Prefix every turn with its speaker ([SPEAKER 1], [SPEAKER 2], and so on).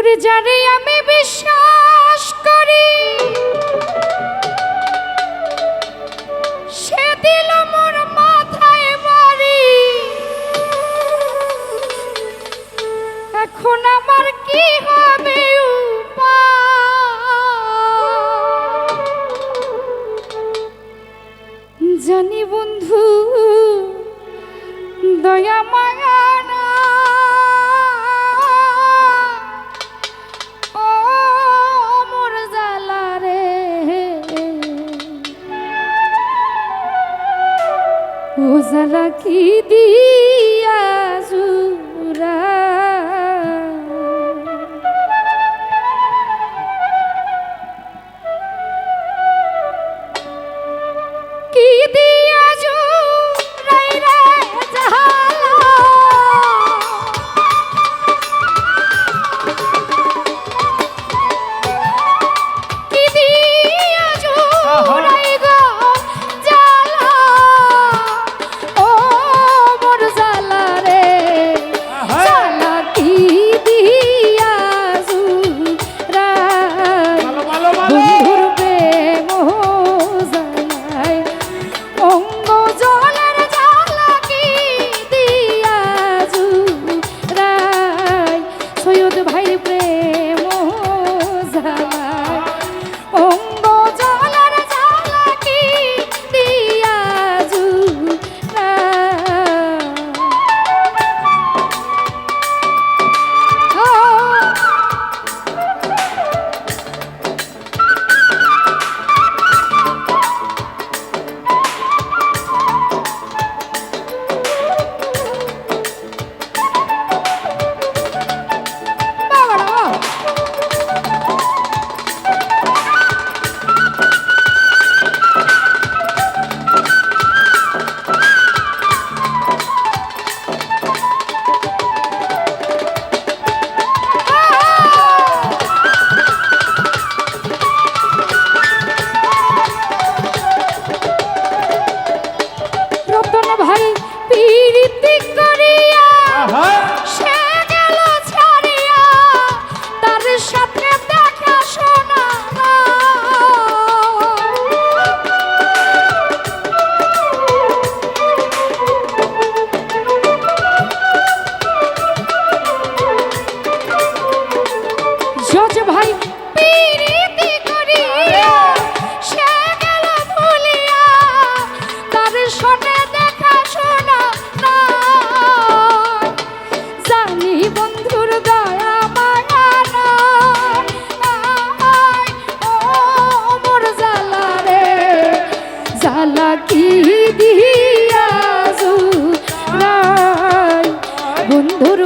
[SPEAKER 1] করে যারে আমি বিশ্বাস করি, সে দিল মোর মাথায় বাড়ি। এখন আমার কি হবে জানি বন্ধু, দয়া, মায়া ও যারা কি দিয়া চালাকি দিয়া বন্ধুর